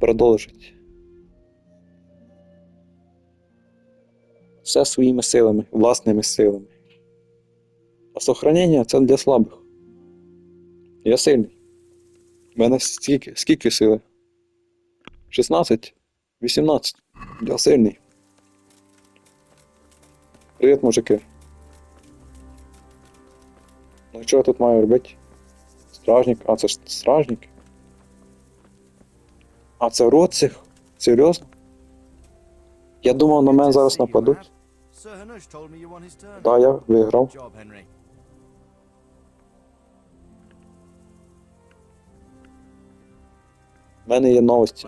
продовжить. Все своїми силами, власними силами. А сохранення це для слабих. Я сильний. У мене скільки, скільки сили? 16? 18. Я сильний. Привіт, мужики. Ну що я тут маю робити? Стражник. А, це ж стражник. А це рот цих? Серйозно? Я думав, на мене зараз нападуть. Да, я виграв. У мене є новості.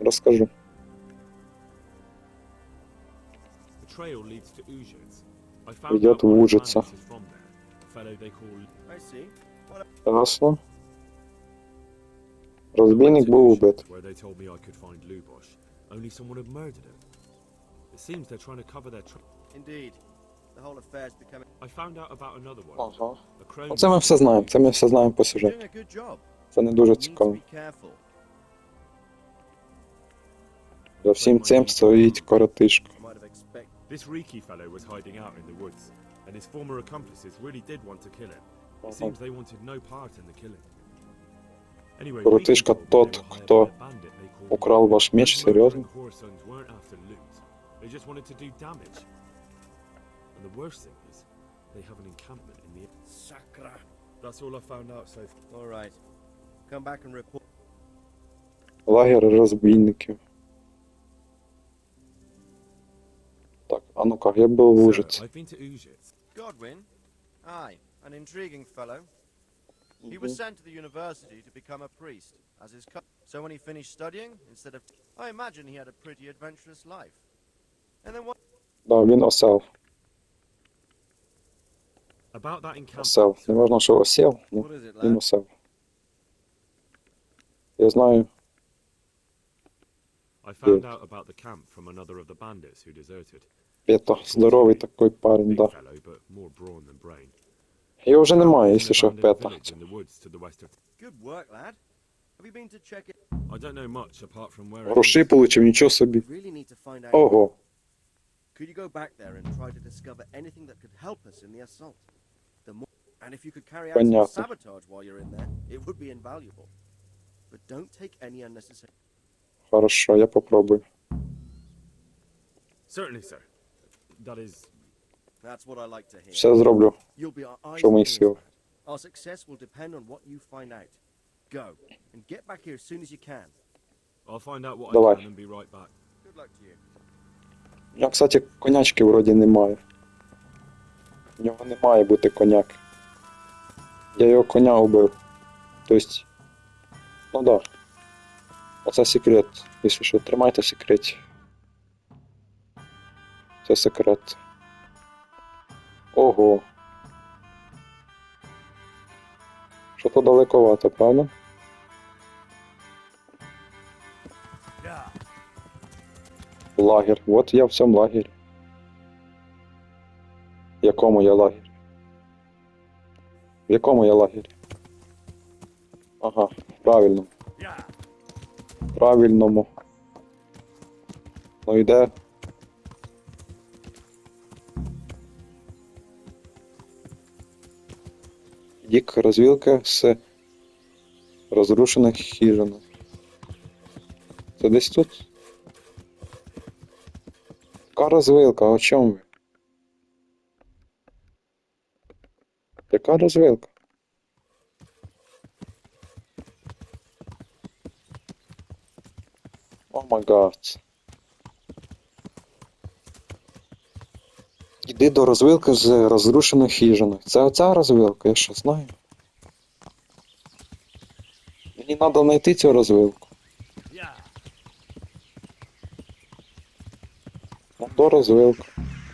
Розкажу. Ведет в Ужица. Ясно. Розбійник був убит. Only someone had murdered him. It seems they're trying to cover their tra- Indeed. The whole affair's becoming. I found out about another one. Ага. Crone ми все знаємо. Це ми все знаємо по сюжету. Це не дуже цікаво. За всім цим стоїть коротишка. This Riki fellow was hiding out in the woods, and his former accomplices really did want to kill him. Коротышка тот, кто украл ваш меч, Those серйозно? murdering Whoresons weren't after loot. They just wanted to do damage. And the worst thing is, they have an encampment in the. Sakra. That's all I found out so. All right. Come back and report. Лагер розбійників. Так, а ну-ка, я був в Uzhitz. Godwin? Aye, an intriguing fellow. He was sent to the university to become a priest, as his co- So when he finished studying, instead of... I imagine he had a pretty adventurous life. And then what... Да, він осел. About that encampment. Осел. Не можна, що осел, ну, What is it, він lad? осел. Я знаю, I found Yeah. out about the camp from another of the bandits who deserted. Пето, здоровий такий парень, Big да. fellow, but more brawn than brain. Його вже немає, якщо що, abandoned Пета. Гроші получив, нічого собі. Ого. Could you go back there and try to discover anything that could help us in the assault? The more, and if you could carry out some sabotage while you're in there, it would be invaluable. But don't take any unnecessary. Хорошо, я попробую. Certainly, sir. That is. Все зроблю, You'll be our що в моїх ears, Our success will depend on what you find out. Go and get back here as soon as you can. I'll find out what Давай. I can and be right back. Good luck to you. У нього, кстати, конячки вроді немає. У нього не має бути коняки. Я його коня убив. Тобто. Ну да. Оце секрет. Якщо що, тримайте в секреті. Це секрет. Ого. Що то далековато, правда? Лагерь. От я в цьому лагері. В якому я лагері? В якому я лагері? Ага, правильно. Правильному. Ну йде. Дік розвілка з розрушених хижинок. Це десь тут? Яка розвилка? О чому ви? Яка розвилка? О май гад. Іди до розвилки з розрушених хижинок. Це оця розвилка, я що знаю. Мені треба знайти цю розвилку. До розвилка.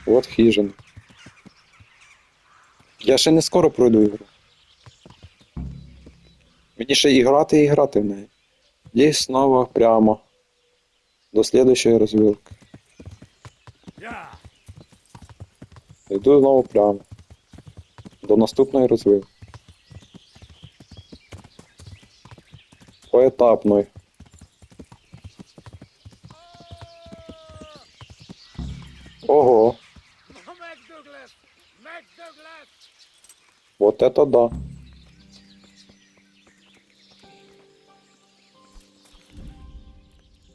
От хижина. Я ще не скоро пройду ігру. Мені ще і грати, і грати в неї. І знову прямо. До слідущої розвилки. Йду знову прямо. До наступної розвилки. Поетапною. Ого, вот это да.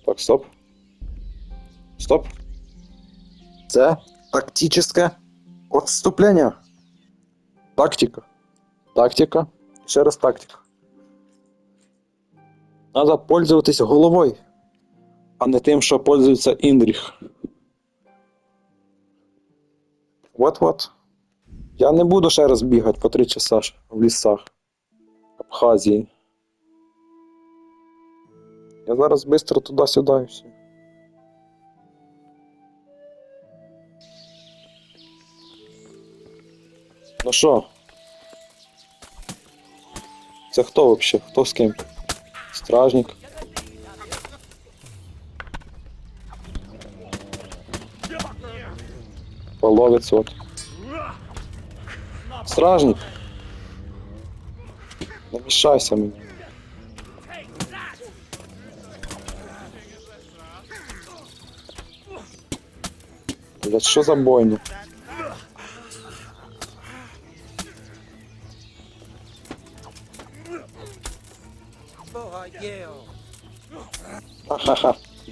Так, стоп. Стоп. Це тактическое отступление. Тактика. Тактика. Ще раз тактика. Надо пользуватись головою, а не тим, що пользується Індріх. Вот-вот. Я не буду ще раз бігати по три часа в лісах Абхазії. Я зараз швидко туди-сюди і все. Ну що? Це хто вообще? Хто з ким? Стражник. Половець от. Стражник. Не мішайся мені. Блять, що за бойня?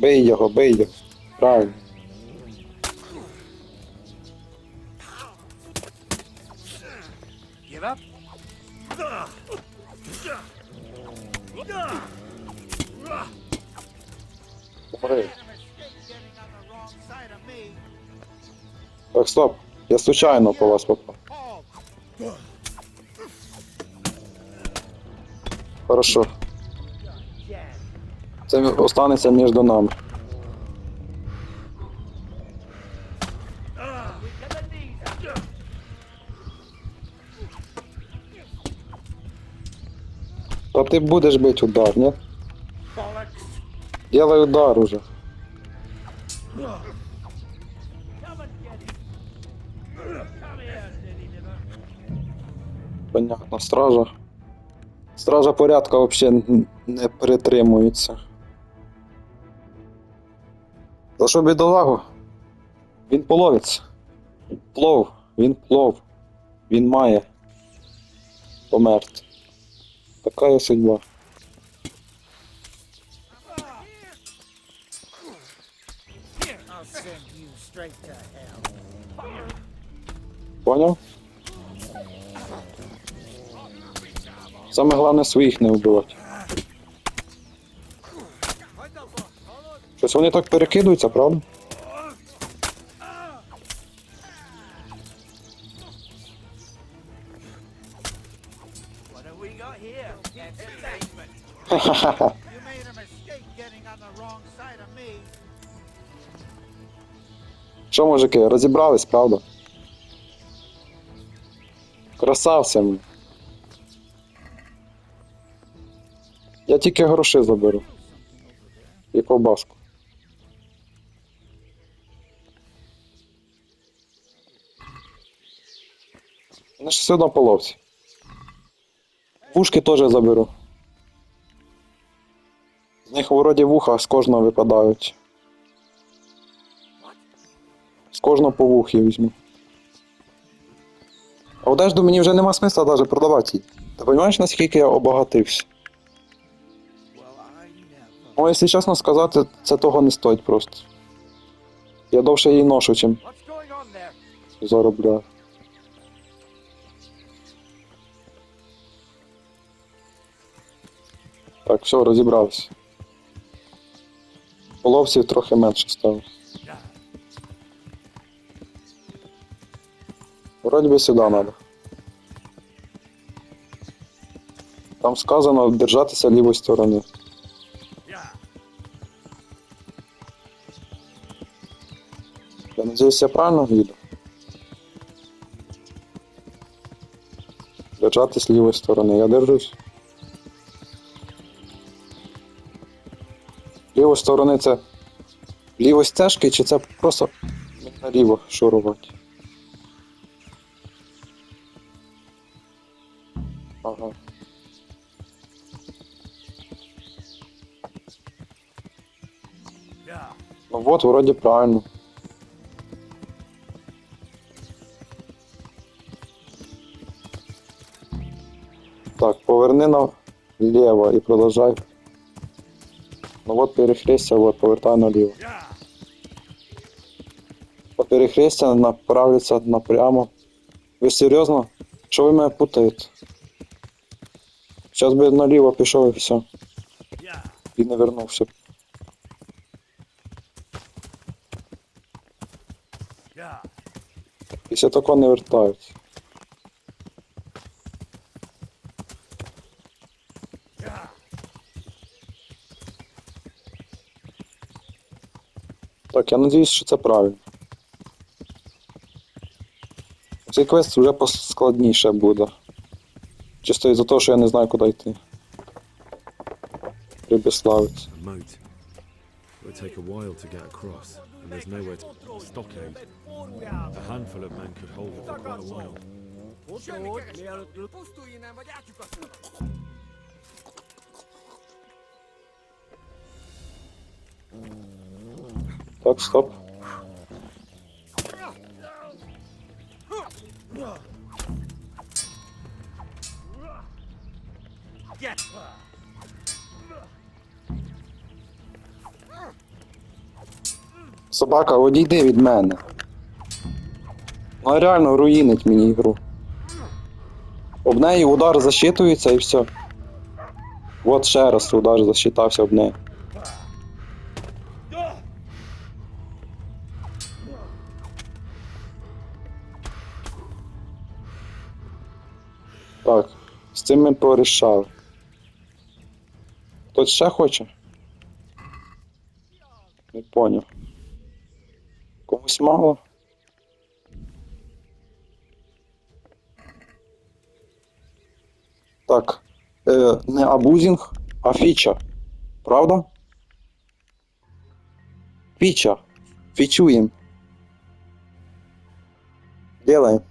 Бий його, бий його. Правильно. Так, стоп. Я случайно по вас попав. Хорошо. Це останеться між нами. Та ти будеш бити удар, ні? Делай удар уже. Понятно, стража. Стража порядка вообще не притримується. За що бідолагу? Він половець. Плов, він плов. Він має померти. Така є судьба. Поняв? Саме головне своїх не вбивати. Щось вони так перекидуються, правда? Що, мужики, розібрались, правда? Красавцями. Я тільки гроші заберу. І ковбаску. Все одно половці. Вушки теж заберу. З них вроді вуха з кожного випадають. З кожного по вухі візьму. А одежду мені вже нема смисла навіть продавати її. Ти розумієш, наскільки я обагатився? Never. Ну, якщо чесно сказати, це того не стоїть просто. Я довше її ношу, чим заробляю. Так, все, розібрався. Половців трохи менше стало. Вроді би сюди треба. Там сказано держатися лівої сторони. Я надіюсь, я правильно їду? Держатись лівої сторони. Я держусь. лівої сторони це ліво стяжки, чи це просто наліво шурувати? Ага. Ну вот, вроде правильно. Так, поверни налево і продовжай. Ну от перехрестя, от, повертай наліво. По перехрестя направляться напрямо. Ви серйозно? Що ви мене путаєте? Зараз би наліво пішов і все. І не вернувся. Після такого не вертаються. Так, я надіюсь, що це правильно. Цей квест вже поскладніше буде. Чисто із-за того, що я не знаю, куди йти. Прибіславець. A moat. It would take a while to get across, and there's nowhere to stockade. A handful of men could hold it for quite a while. Так, стоп. Собака, одійди від мене. Ну реально руїнить мені ігру. Об неї удар засчитується і все. От ще раз удар засчитався об неї. Так, з цим ми порішали. Хтось ще хоче? Не поняв. Комусь мало? Так. Е, не абузінг, а фіча. Правда? Фіча. Фічуємо. Делаем.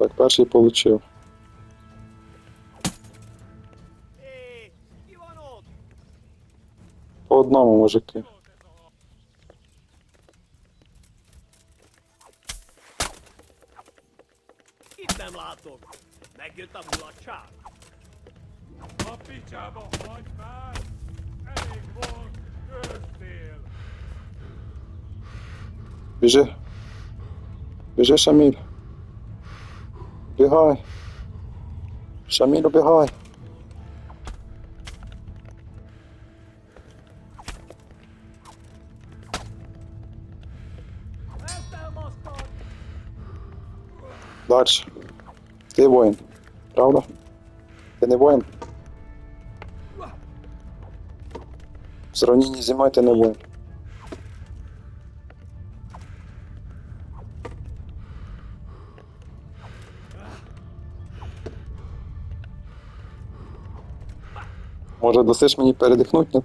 Так, перший получив. По одному, мужики. Біжи. Біжи, Шаміль. Бігай. Шаміль, убігай. Дальше. Ти воїн. Правда? Ти не воїн? В сравненні зі мною ти не воїн. Може, досиш мені передихнути?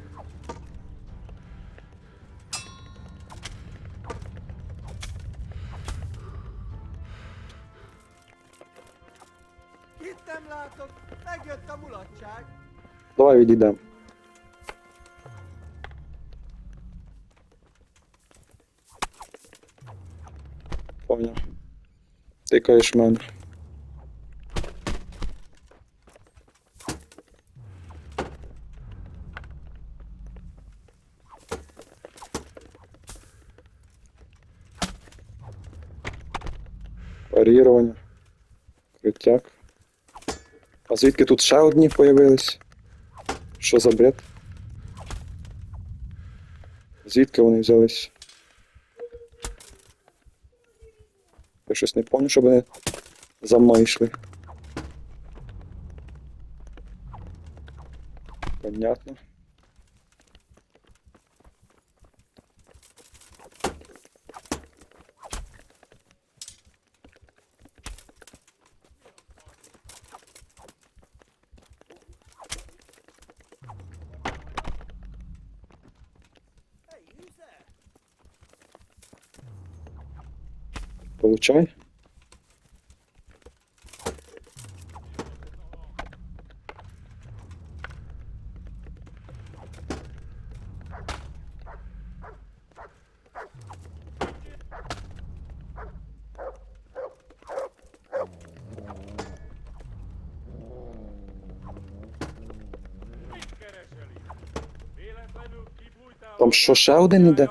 Давай відійдемо. Поняв. В мене. Парірування. Критяк. А звідки тут ще одні появились? Що за бред? Звідки вони взялись? Я щось не пам'ятаю, щоб вони за мною йшли. Понятно. Получай. Там що, ще один іде?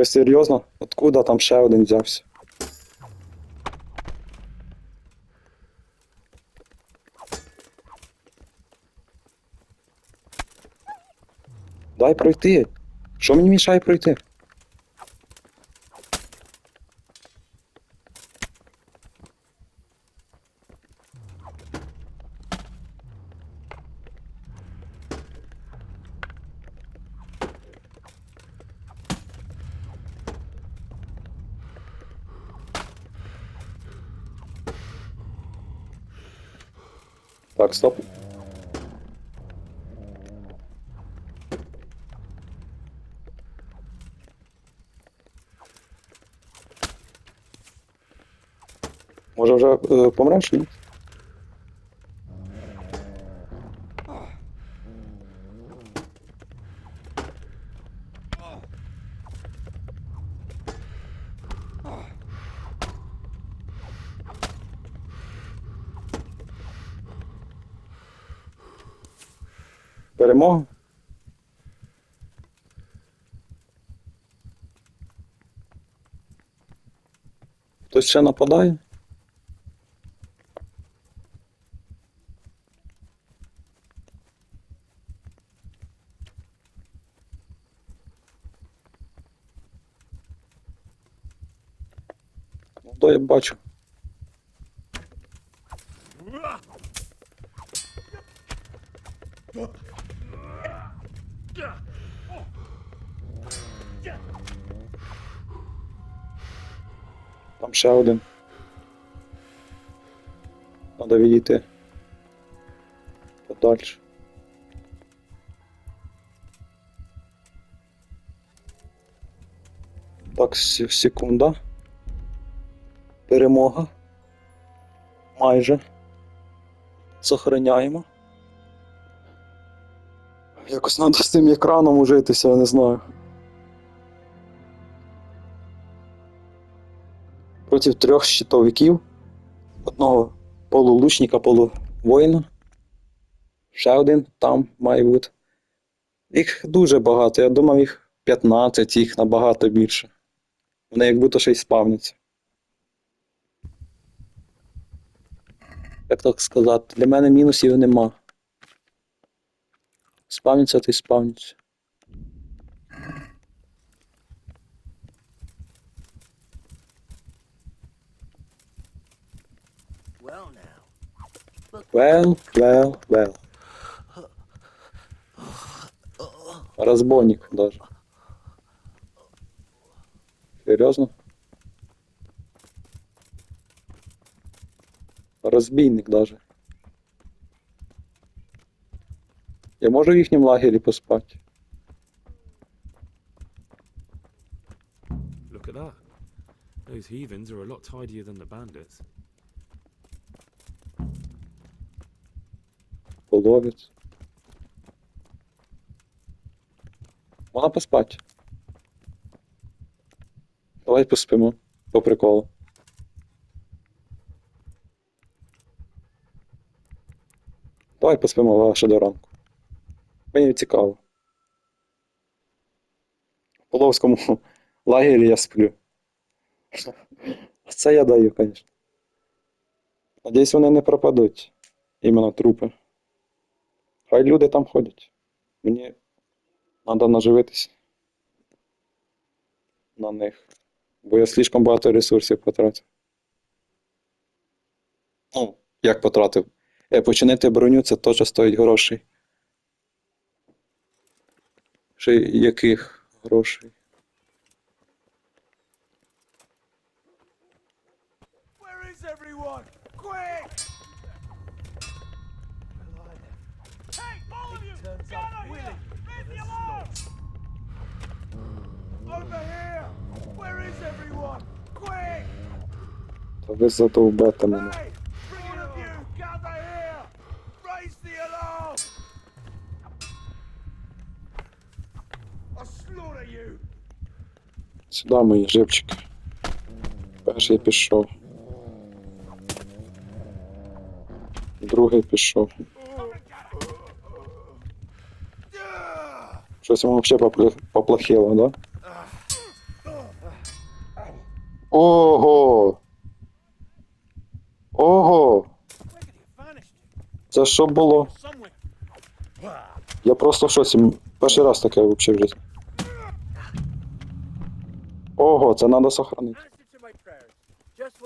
Ви серйозно? Откуда там ще один взявся? Дай пройти. Що мені мішає пройти? Так, стоп. Може вже е, помреш, ні? Перемога? Хтось ще нападає? Ну, то я бачу. Ще один. Треба відійти. Подальше. Так, секунда. Перемога. Майже. Сохраняємо. Якось треба з цим екраном ужитися, я не знаю. Проти трьох щитовиків. Одного полулучника, полувоїна. Ще один там має бути. Їх дуже багато. Я думав, їх 15, їх набагато більше. Вони як будто ще й спавняться. Як так сказати, для мене мінусів нема. Спавняться то й спавняться. Well, well, well. Разбойник даже. Серьезно? Розбійник даже. Я можу в їхнім лагері поспати. Look at that. Those heathens are a lot tidier than the bandits. Половець. Можна поспати. Давай поспимо. По приколу. Давай поспимо ваше до ранку. Мені цікаво. В Половському лагері я сплю. Це я даю, звісно. Надіюсь, вони не пропадуть. Іменно трупи. Хай люди там ходять. Мені треба наживитися на них. Бо я слишком багато ресурсів потратив. Ну, як потратив? Е, починити броню це теж стоїть грошей. Чи яких грошей? Where is everyone? Quick! Hey, all of you! Get out here! Leave me alone! Over here! Where is everyone? Quick! Та ви задовбете мене. Hey! All of you, gather here! Raise the alarm! I'll slaughter you! Сюди мої живчики. Перший пішов. Другий пішов. Щось йому взагалі поплохіло, да? Ого! Ого! Where did he vanish? Це що було? Я просто в шоці. Перший раз таке взагалі в житті. Ого, це треба сохранити. Just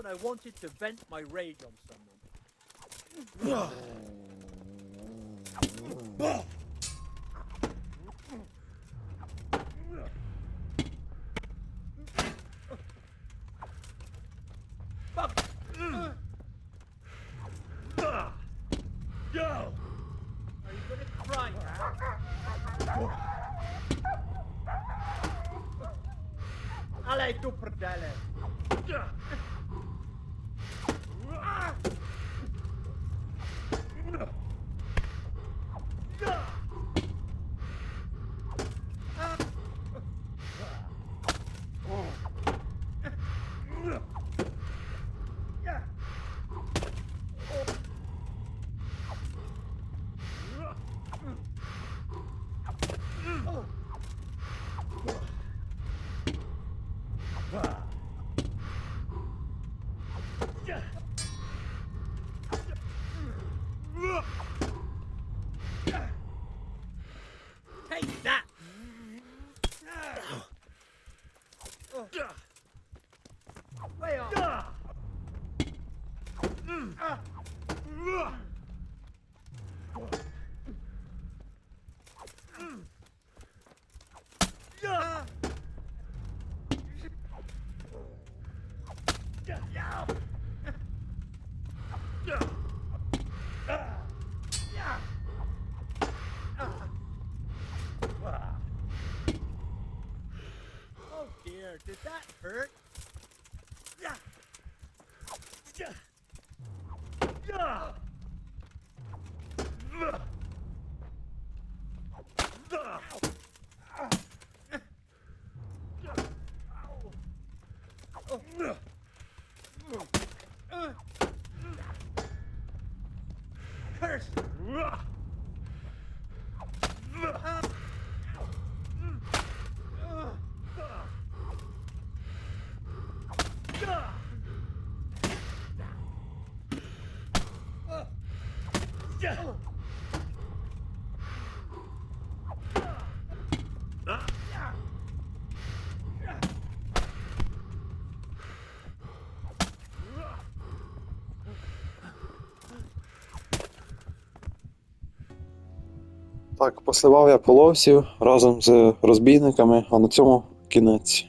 Ale tu prdele! 嗯啊，饿、呃。Так, посливав я половців разом з розбійниками, а на цьому кінець.